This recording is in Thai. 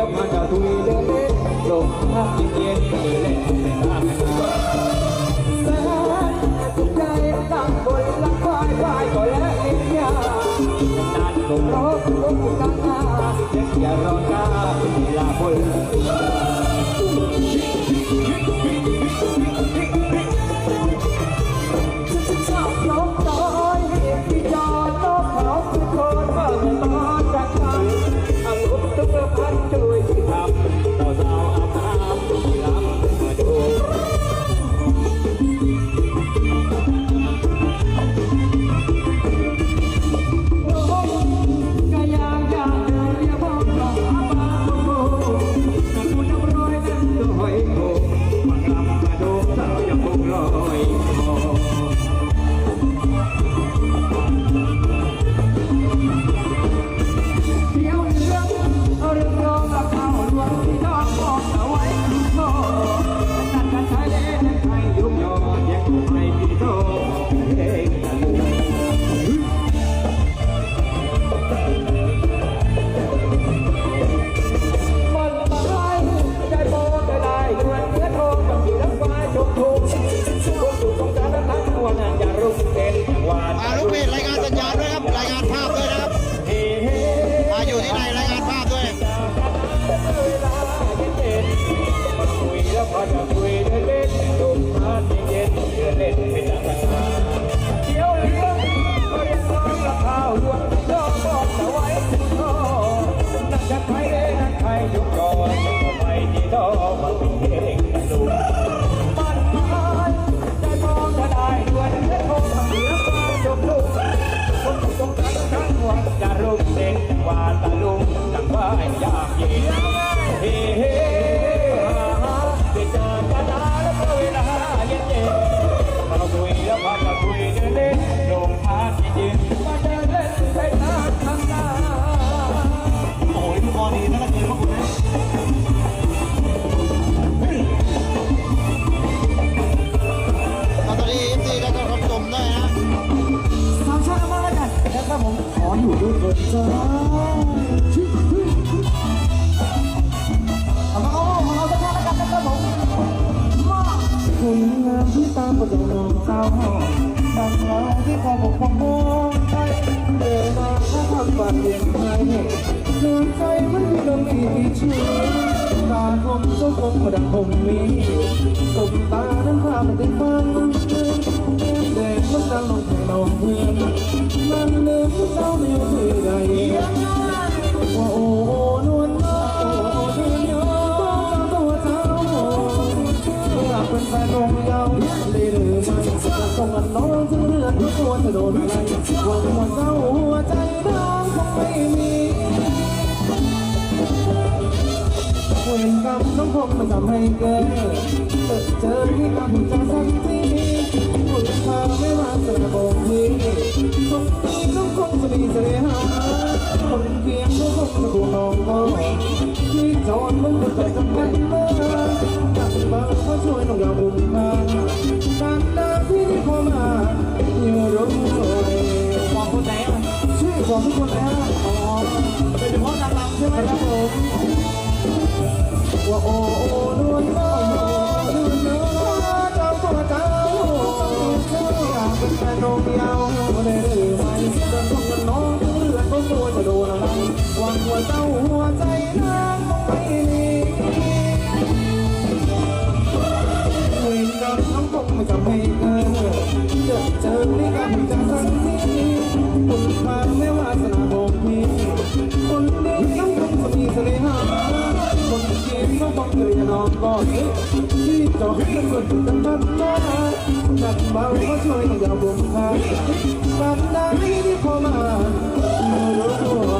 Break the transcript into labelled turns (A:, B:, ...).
A: แล้วมาจะทุยเดิน
B: เล่
A: นลมพัดเย็นเดินเล่นเป็นอาหารแสนสุขใจตั้งบนลังควายควายก็และลิ้นนานล
B: มรบลมกันหาเด็กอย่า
C: รอช้าเวลาคน ขออยู่ด้วยคนจ้าเอา คุณงามที่ตามประจงมองเศร้าดังเราที่คอยปกความมองใจเดินมาถ้าทำบาดเจ็บให้เดินใจมันมีลมอีชื่อตาคมเจ้าคมกระดังผมมีสมตานั้นพามันติดฟังเดงมันดังลงให้ลองเพื่ แฟนของยาวเลยหรือไม่จะส่งกันน้องถึงเรือนที่ตัวจะโดนอะไรวังว่าเจ้าหัวใจน้องคงไม่มีเวรกรรมน้องคงมันทำให้เกิดเจอที่กับผู้ชายสักทีผู้ชาไม่มาสระบอกมีคนดีน้องคงจะมีเสน่หาคนเพียงน้องคงจะคู่น้องก็ที่จอนมึงก็ใจสำคัญ มากจับาก็ช่วยน้องอย่าบุ่มานการเดินที่พอมาอยู่ร่มสวยบอกคนไหนช่วยบอกทุกคนแล้วอ๋อเป็นเฉพาะนางรำใช่ไหมครับผมว่าโอ้โอ้ น้องคงไม่จำให้เกินเจอเจอนี่กันจะสักทีคุณค่าไม่วาสนาบอกพี่คนดีน้องคงจะมีเสน่หาคนเก่งก็ต้องเลยนอนก่อนที่จอดกันเปิดกันบ้านมาจัดเบาก็ช่วยอย่าบ่มพาบ้านใดที่พอมาอยู่ด้วย